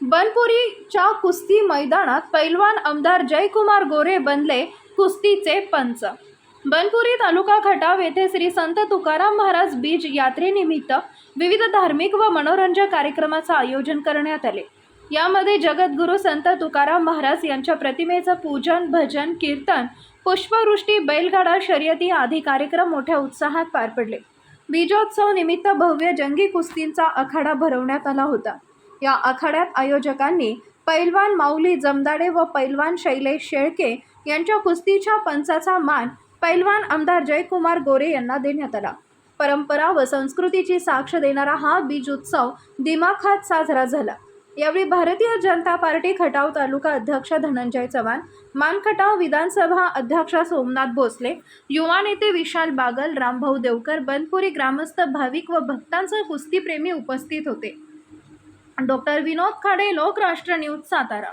बनपुरीच्या कुस्ती मैदानात पैलवान आमदार जयकुमार गोरे बनले कुस्तीचे पंच. बनपुरी तालुका खटाव येथे श्री संत तुकाराम महाराज बीज यात्रेनिमित्त विविध धार्मिक व मनोरंजक कार्यक्रमाचं आयोजन करण्यात आले. यामध्ये जगद्गुरू संत तुकाराम महाराज यांच्या प्रतिमेचं पूजन भजन कीर्तन पुष्पवृष्टी बैलगाडा शर्यती आदी कार्यक्रम मोठ्या उत्साहात पार पडले. बीजोत्सव निमित्त भव्य जंगी कुस्तींचा आखाडा भरवण्यात आला होता. या आखाड्यात आयोजकांनी पैलवान माऊली जमदाडे व पैलवान शैलेश शेळके यांच्या कुस्तीच्या पंचाचा मान पैलवान आमदार जयकुमार गोरे यांना देण्यात आला. परंपरा व संस्कृतीची साक्ष देणारा हा बीज उत्सव दिमाखात साजरा झाला. यावेळी भारतीय जनता पार्टी खटाव तालुका अध्यक्ष धनंजय चव्हाण मानखटाव विधानसभा अध्यक्ष सोमनाथ भोसले युवा नेते विशाल बागल रामभाऊ देवकर बनपुरी ग्रामस्थ भाविक व भक्तांचे कुस्तीप्रेमी उपस्थित होते. Doctor Vinod Khade Lokrashtra news Satara.